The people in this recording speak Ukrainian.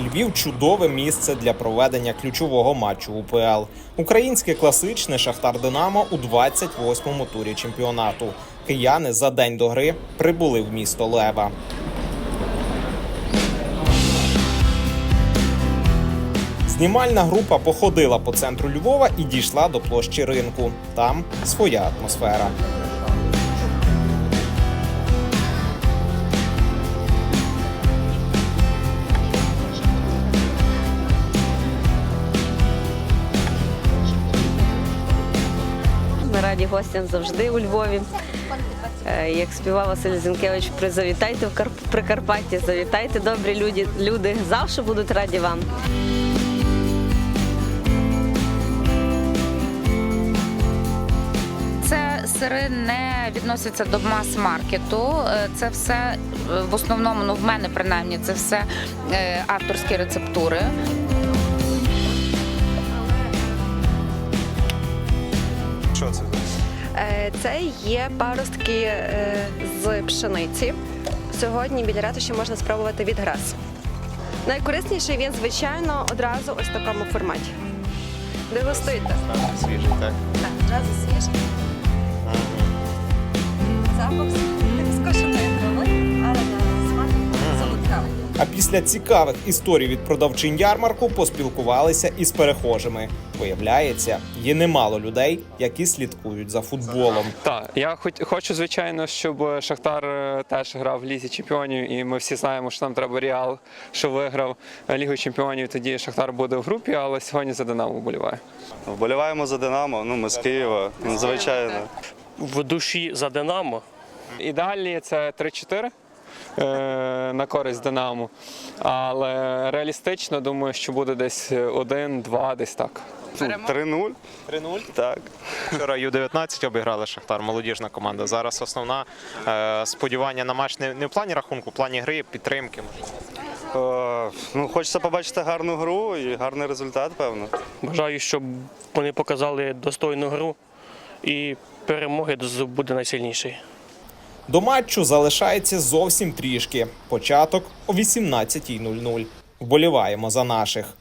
Львів чудове місце для проведення ключового матчу УПЛ. Українське класичне Шахтар Динамо у 28-му турі чемпіонату. Кияни за день до гри прибули в місто Лева. Знімальна група походила по центру Львова і дійшла до площі ринку. Там своя атмосфера. Раді гостям завжди у Львові. Е, Як співав Василь Зінкевич, призавітайте в Карп- Прикарпаття, завітайте добрі люди, люди завжди будуть раді вам. Це сири не відносяться до мас-маркету. Е, Це все е, в основному, ну в мене принаймні, це все е, авторські рецептури. Що це? Е, Це є паростки е, з пшениці. Сьогодні біля ратуші можна спробувати відграз. Найкорисніший він, звичайно, одразу ось в такому форматі. Дегустуйте. Свіжий, так? Так, одразу свіжий. А після цікавих історій від продавчин ярмарку поспілкувалися із перехожими. Виявляється, є немало людей, які слідкують за футболом. Так, я хоч хочу, звичайно, щоб Шахтар е, теж грав в лізі чемпіонів, і ми всі знаємо, що нам треба Реал, що виграв Лігу чемпіонів. Тоді Шахтар буде в групі, але сьогодні за Динамо вболіває. Вболіваємо за Динамо, ну ми з Києва, ну, звичайно. в душі за Динамо. Ідеальні це 3-4 е, на користь Динамо. Але реалістично думаю, що буде десь 1-2, десь так. 3-0? 3-0. Так. Вчора Ю-19 обіграли Шахтар, молодіжна команда. Зараз основна е, сподівання на матч не, не в плані рахунку, в плані гри, підтримки. Е, ну, хочеться побачити гарну гру і гарний результат, певно. Бажаю, щоб вони показали достойну гру і перемоги буде найсильніший. До матчу залишається зовсім трішки. Початок о 18.00. Вболіваємо за наших.